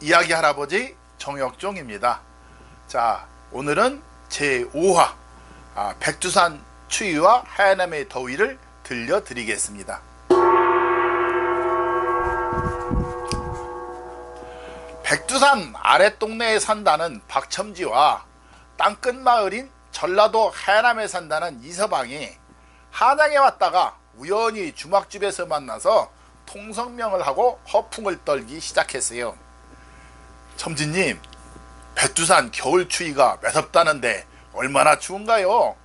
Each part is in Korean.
이야기 할아버지 정혁종입니다. 자, 오늘은 제5화 아, 백두산 추위와 하얀남의 더위를 들려드리겠습니다. 백두산 아랫동네에 산다는 박첨지와 땅끝 마을인 전라도 하얀암에 산다는 이서방이 한양에 왔다가 우연히 주막집에서 만나서 통성명을 하고 허풍을 떨기 시작했어요. 첨지님, 백두산 겨울 추위가 매섭다는데 얼마나 추운가요?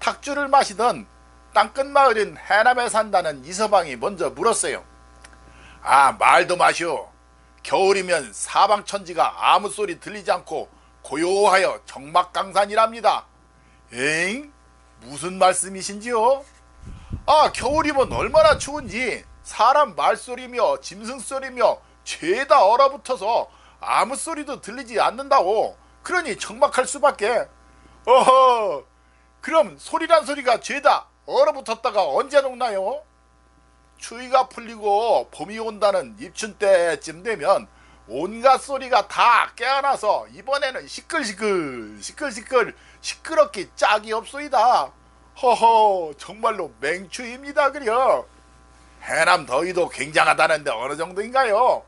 탁주를 마시던 땅끝 마을인 해남에 산다는 이서방이 먼저 물었어요. 아, 말도 마시오. 겨울이면 사방천지가 아무 소리 들리지 않고 고요하여 정막강산이랍니다. 에잉? 무슨 말씀이신지요? 아, 겨울이면 얼마나 추운지 사람 말소리며 짐승소리며 죄다 얼어붙어서 아무 소리도 들리지 않는다고. 그러니 정막할 수밖에. 어허, 그럼 소리란 소리가 죄다 얼어붙었다가 언제 녹나요? 추위가 풀리고 봄이 온다는 입춘 때쯤 되면 온갖 소리가 다 깨어나서 이번에는 시끌시끌 시끌시끌 시끄럽기 짝이 없소이다. 허허 정말로 맹추입니다 그려. 해남 더위도 굉장하다는데 어느 정도인가요?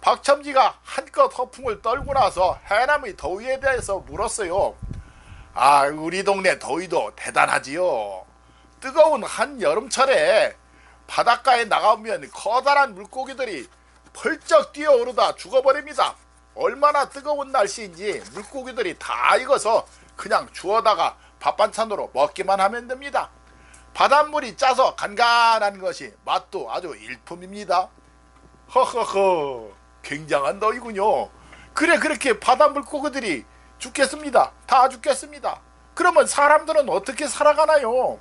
박첨지가 한껏 허풍을 떨고 나서 해남의 더위에 대해서 물었어요. 아 우리 동네 더위도 대단하지요. 뜨거운 한 여름철에 바닷가에 나가면 커다란 물고기들이 펄쩍 뛰어오르다 죽어버립니다. 얼마나 뜨거운 날씨인지 물고기들이 다 익어서 그냥 주워다가 밥 반찬으로 먹기만 하면 됩니다. 바닷물이 짜서 간간한 것이 맛도 아주 일품입니다. 허허허 굉장한 너희군요. 그래 그렇게 바닷물 고기들이 죽겠습니다. 다 죽겠습니다. 그러면 사람들은 어떻게 살아가나요?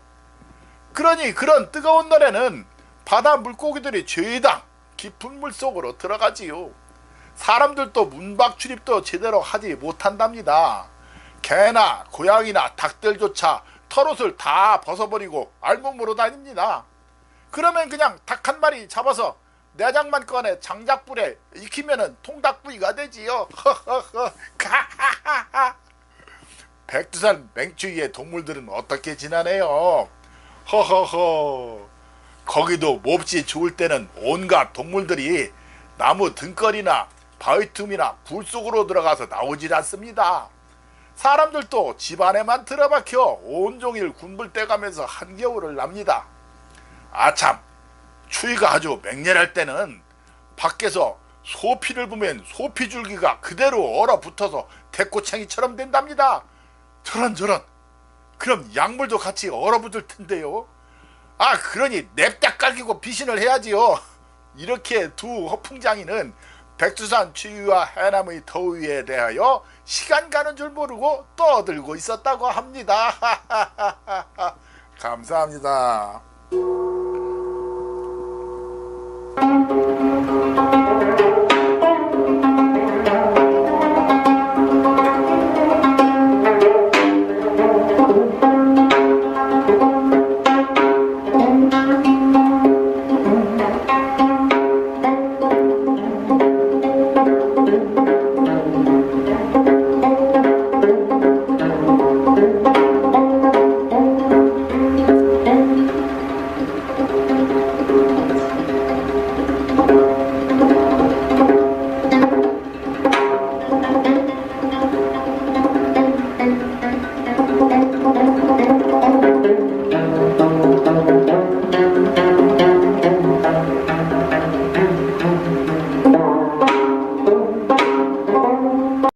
그러니 그런 뜨거운 날에는 바다 물고기들이 죄다 깊은 물 속으로 들어가지요. 사람들도 문박 출입도 제대로 하지 못한답니다. 개나 고양이나 닭들조차 털옷을 다 벗어버리고 알몸으로 다닙니다. 그러면 그냥 닭 한 마리 잡아서 내장만 꺼내 장작불에 익히면은 통닭구이가 되지요. 백두산 맹추위의 동물들은 어떻게 지나네요? 허허허. 거기도 몹시 좋을 때는 온갖 동물들이 나무 등걸이나 바위 틈이나 불 속으로 들어가서 나오질 않습니다. 사람들도 집 안에만 들어박혀 온종일 군불 떼가면서 한겨울을 납니다. 아참, 추위가 아주 맹렬할 때는 밖에서 소피를 보면 소피 줄기가 그대로 얼어붙어서 대꼬챙이처럼 된답니다. 저런 저런. 그럼 약물도 같이 얼어붙을 텐데요. 아 그러니 냅다 깔기고 비신을 해야지요. 이렇게 두 허풍장이는 백두산 추위와 해남의 더위에 대하여 시간 가는 줄 모르고 떠들고 있었다고 합니다. 감사합니다.